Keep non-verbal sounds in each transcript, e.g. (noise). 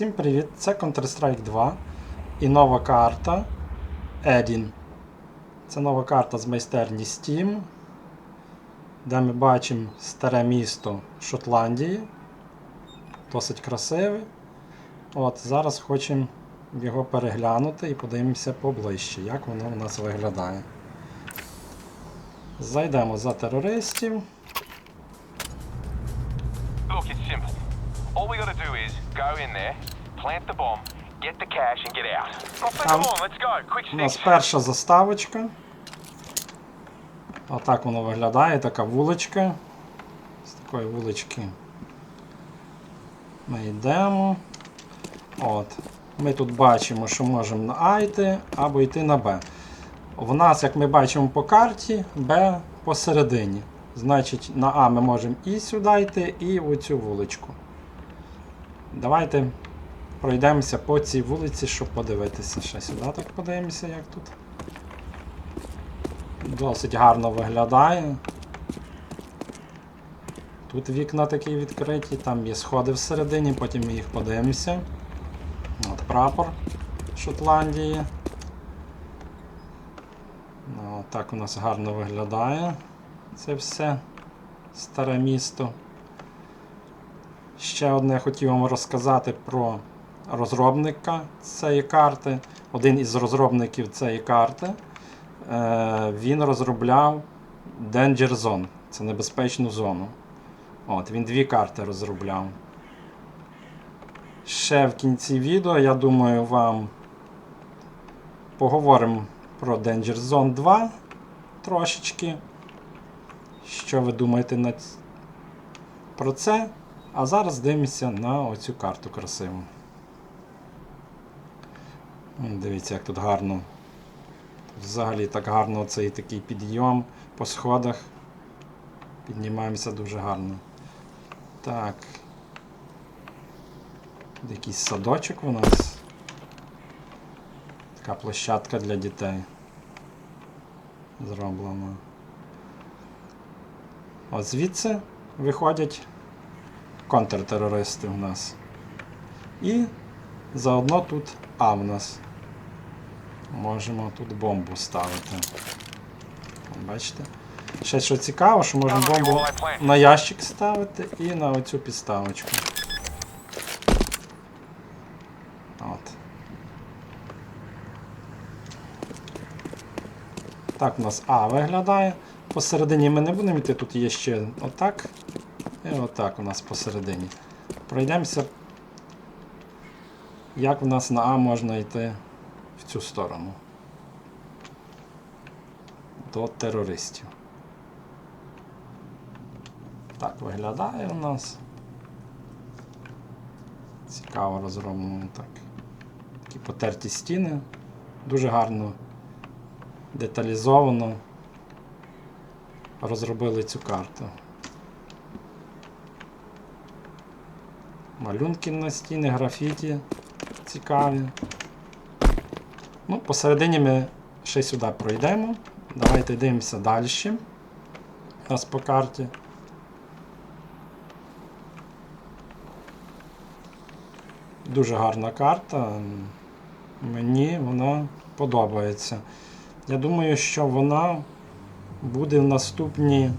Всім привіт! Це Counter-Strike 2 і нова карта Edin. Це нова карта з майстерні Steam, де ми бачимо старе місто Шотландії. Досить красиве. От, Зараз хочемо його переглянути і подивимося поближче, як воно у нас виглядає. Зайдемо за терористів. In there, plant the bomb, get the cash, and get out. Um, come on, let's go. Quick У нас перша заставочка. Отак воно виглядає, така вуличка. З такої вулички ми йдемо. От. Ми тут бачимо, що можемо на А йти або йти на Б. В нас, як ми бачимо по карті, Б посередині. Значить, на А ми можемо і сюди йти, і в цю вуличку. Давайте пройдемося по цій вулиці, щоб подивитися. Ще сюди так подивимося, як тут. Досить гарно виглядає. Тут вікна такі відкриті, там є сходи всередині, потім ми їх подивимося. От прапор Шотландії. Ну, так у нас гарно виглядає це все старе місто. Ще одне хотів вам розказати про розробника цієї карти. Один із розробників цієї карти. Е, він розробляв Danger Zone. Це небезпечну зону. От, він дві карти розробляв. Ще в кінці відео, я думаю, вам поговоримо про Danger Zone 2 трошечки. Що ви думаєте про це? А зараз дивимося на оцю карту красиву. Дивіться, як тут гарно. Взагалі так гарно цей такий підйом по сходах. Піднімаємося дуже гарно. Так. Якийсь садочок у нас. Така площадка для дітей. Зроблена. От звідси виходять контртерористи в нас. І заодно тут А в нас. Можемо тут бомбу ставити. Бачите? Ще що цікаво, що можна бомбу на ящик ставити і на оцю підставочку. От. Так у нас А виглядає. Посередині ми не будемо йти, тут є ще отак. І отак у нас посередині. Пройдемося, як у нас на А можна йти в цю сторону. До терористів. Так виглядає у нас. Цікаво розроблено так. Такі потерті стіни. Дуже гарно деталізовано розробили цю карту. Малюнки на стіни, графіті цікаві. Ну, посередині ми ще сюди пройдемо. Давайте дивимося далі. У нас по карті. Дуже гарна карта. Мені вона подобається. Я думаю, що вона буде в наступні.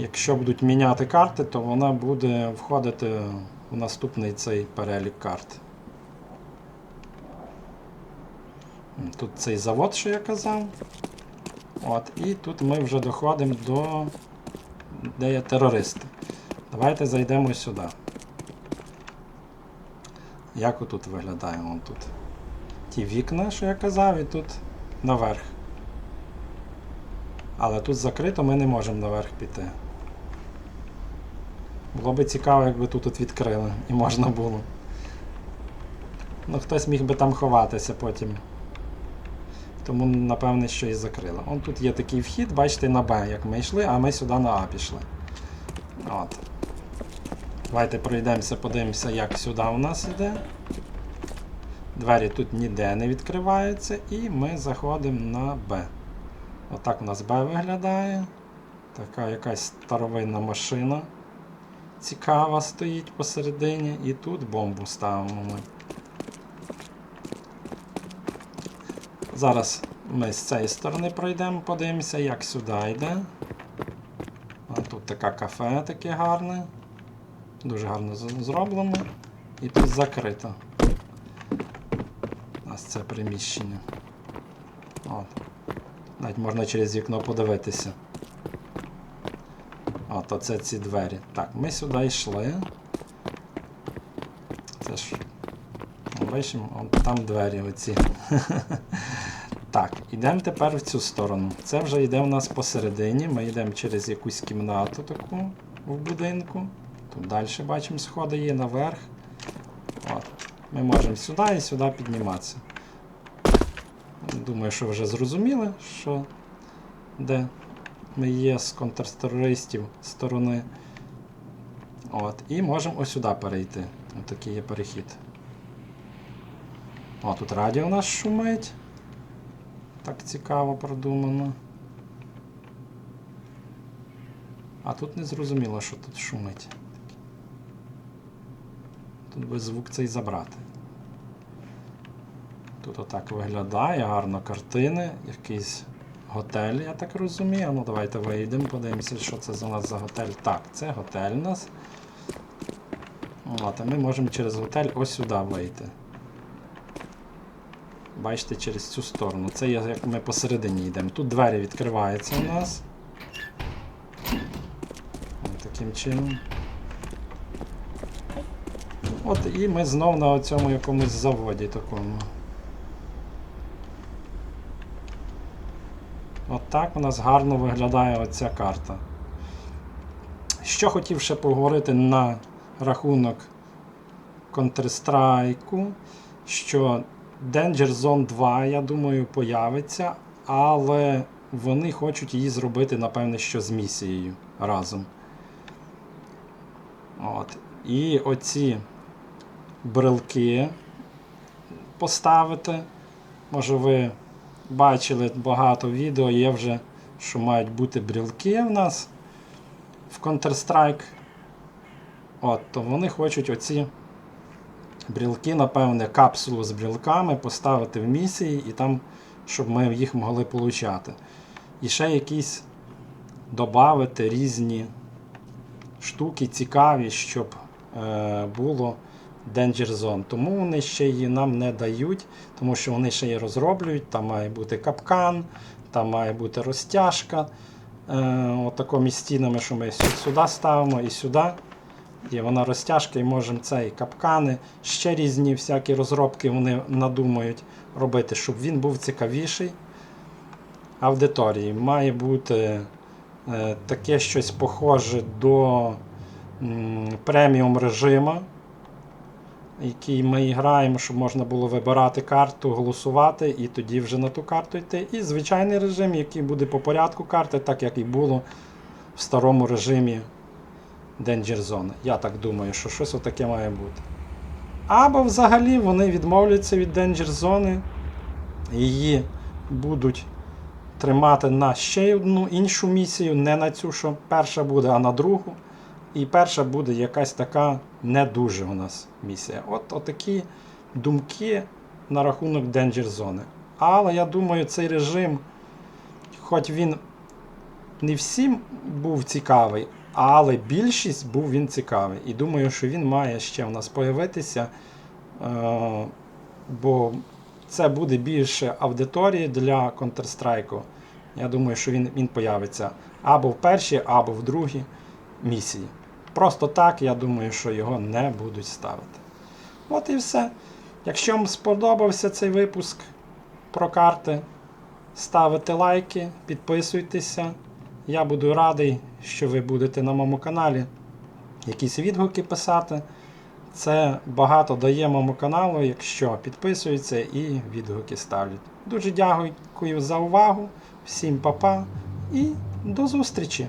Якщо будуть міняти карти, то вона буде входити в наступний цей перелік карт. Тут цей завод, що я казав. От, і тут ми вже доходимо до де є терористи. Давайте зайдемо сюди. Як отут виглядає? Вон тут. Ті вікна, що я казав, і тут наверх. Але тут закрито, ми не можемо наверх піти. Було би цікаво, якби тут от відкрили і можна було. Ну, хтось міг би там ховатися потім. Тому, напевне, що і закрили. Он тут є такий вхід, бачите, на Б, як ми йшли, а ми сюди на А пішли. От. Давайте пройдемося, подивимося, як сюди у нас йде. Двері тут ніде не відкриваються, і ми заходимо на Б. Отак у нас Б виглядає. Така якась старовинна машина. Цікава стоїть посередині, і тут бомбу ставимо ми. Зараз ми з цієї сторони пройдемо, подивимося, як сюди йде. А тут таке кафе таке гарне. Дуже гарно зроблено. І тут закрито. У нас це приміщення. От. Навіть можна через вікно подивитися. От, оце ці двері. Так, ми сюди йшли. Це ж. ну, Бачимо, там двері оці. (laughs) Так, йдемо тепер в цю сторону. Це вже йде у нас посередині. Ми йдемо через якусь кімнату таку в будинку. Тут далі бачимо сходи є наверх. От. Ми можемо сюди і сюди підніматися. Думаю, що вже зрозуміли, що де ми є з контртерористів сторони. От. І можемо ось сюди перейти. Ось такий є перехід. О, тут радіо у нас шумить. Так цікаво продумано. А тут не зрозуміло, що тут шумить. Тут би звук цей забрати. Тут отак виглядає, гарно картини, якийсь готель, я так розумію. Ну давайте вийдемо, подивимося, що це за нас за готель. Так, це готель у нас. От, а ми можемо через готель ось сюди вийти. Бачите, через цю сторону. Це є, як ми посередині йдемо. Тут двері відкриваються у нас. Ось таким чином. От і ми знов на цьому якомусь заводі такому. Так у нас гарно виглядає оця карта. Що хотів ще поговорити на рахунок Counter-Strike, що Danger Zone 2, я думаю, появиться, але вони хочуть її зробити, напевне, що з місією разом. От. І оці брелки поставити. Може ви бачили багато відео, є вже, що мають бути брілки в нас в Counter-Strike. От, то вони хочуть оці брілки, напевне, капсулу з брілками поставити в місії і там, щоб ми їх могли получати. І ще якісь додати різні штуки цікаві, щоб е, було Danger Zone. Тому вони ще її нам не дають, тому що вони ще її розроблюють. Там має бути капкан, там має бути розтяжка. Е, отакими стінами, що ми сюди ставимо і сюди. І вона розтяжка, і можемо цей капкани, ще різні всякі розробки вони надумають робити, щоб він був цікавіший. Аудиторії має бути е, таке щось похоже до м, преміум режиму, який ми граємо, щоб можна було вибирати карту, голосувати і тоді вже на ту карту йти. І звичайний режим, який буде по порядку карти, так як і було в старому режимі Danger Zone. Я так думаю, що щось отаке має бути. Або взагалі вони відмовляться від Danger Zone, її будуть тримати на ще одну іншу місію, не на цю, що перша буде, а на другу. І перша буде якась така не дуже у нас місія. От отакі думки на рахунок Danger Zone. Але я думаю, цей режим, хоч він не всім був цікавий, але більшість був він цікавий. І думаю, що він має ще в нас появитися. Е, бо це буде більше аудиторії для Counter-Strike. Я думаю, що він, він появиться або в першій, або в другій місії. Просто так, я думаю, що його не будуть ставити. От і все. Якщо вам сподобався цей випуск про карти, ставите лайки, підписуйтеся. Я буду радий, що ви будете на моєму каналі якісь відгуки писати. Це багато дає моєму каналу, якщо підписуються і відгуки ставлять. Дуже дякую за увагу, всім па-па і до зустрічі!